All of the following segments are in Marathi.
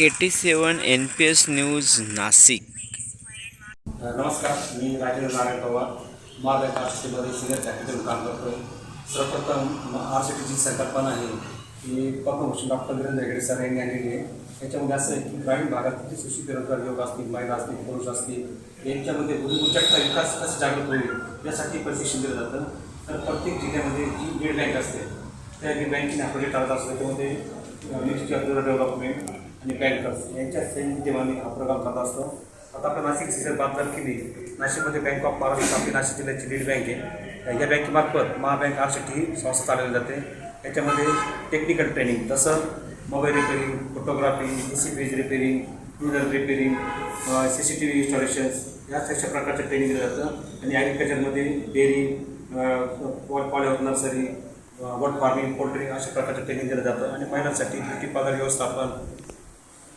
Eighty seven N P S news Nashik. नमस्कार मी Rajendra Narayan Pawar. Mahabank R senior faculty काम करतो आहे सर्वप्रथम आर सी टीची संकल्पना आहे की पद्मभूषण डॉक्टर वीरेंद्र हेगडे सर यांनी आणलेली आहे. याच्यामध्ये असं आहे की ग्रामीण भागात जे सुशिक्षित बेरोजगार युवक असतील महिला असतील पुरुष असतील यांच्यामध्ये बुद्धिमत्तेचा विकास कसा जागृत होईल यासाठी प्रशिक्षण दिलं जातं. तर प्रत्येक जिल्ह्यामध्ये जी लीड बँक असते त्या लीड बँकेने आपल्याला टाळत असतं. त्यामध्ये मिनिस्ट्री ऑफ डेव्हलपमेंट आणि बँकर्स यांच्या संयुक्तमाने हा प्रोग्राम करत असतो. आता आपण नाशिक सिजन बात जर केली. नाशिकमध्ये बँक ऑफ महाराष्ट्र आपली नाशिक जिल्ह्याची लीड बँक आहे. या बँकेमार्फत महाबँक आर ही संस्था चालवली जाते. याच्यामध्ये टेक्निकल ट्रेनिंग जसं mobile repairing photography A C P repairing two wheeler repairing C C T V installations या अशा प्रकारचं ट्रेनिंग दिलं जातं आणि ॲग्रिकल्चरमध्ये डेअरी पॉलिओर नर्सरी वॉट फार्मिंग पोल्ट्री अशा प्रकारचं ट्रेनिंग दिलं जातं. आणि महिलांसाठी ब्युटी पार्लर व्यवस्थापन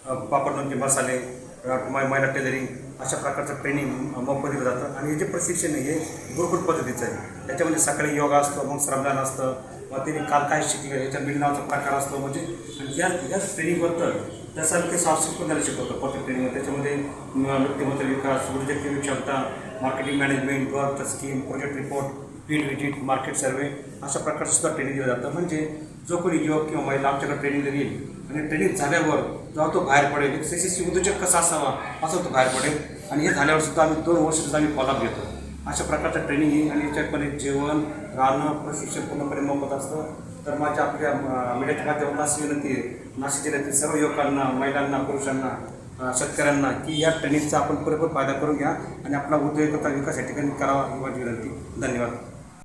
पापड लोणचे मसाले अ, महिला टेलरिंग अशा प्रकारचं ट्रेनिंग मोफत दिलं जातं. आणि हे जे प्रशिक्षण आहे हे गुरुकुल पद्धतीचं आहे. त्याच्यामध्ये सकाळी योगा असतो मग श्रमदान असतं मग त्यांनी काल काय शिकलं याच्या मिलनाचा प्रकार असतो म्हणजे आणि या याच ट्रेनिंगबद्दल त्यासारखे साहसिक पण त्याला शिकवतो प्रत्येक ट्रेनिंग त्याच्यामध्ये व्यक्तिमत्व विकास वृद्धिक्य क्षमता marketing management work scheme project report field visit market survey अशा प्रकारचं सुद्धा ट्रेनिंग दिलं जातं. म्हणजे जो कोणी युवक किंवा महिला आमच्याकडे ट्रेनिंग येईल आणि ट्रेनिंग झाल्यावर जेव्हा तो बाहेर पडेल एक यशस्वी उद्योजक कसा असावा असं तो बाहेर पडेल. आणि हे झाल्यावर सुद्धा आम्ही दोन वर्ष सुद्धा आम्ही फॉलोअप घेतो. अशा प्रकारचं ट्रेनिंग येईल आणि याच्यामध्ये जेवण राहणं प्रशिक्षण पूर्णपणे मोफत असतं. तर माझ्या आपल्या मीडियाच्या माध्यमातून अशी विनंती आहे नाशिक जिल्ह्यातील सर्व युवकांना महिलांना पुरुषांना शेतकऱ्यांना की या ट्रेनिंगचा आपण पुरेपूर फायदा करून घ्या आणि आपला उद्योजकता विकास या ठिकाणी करावा ही माझी विनंती. धन्यवाद.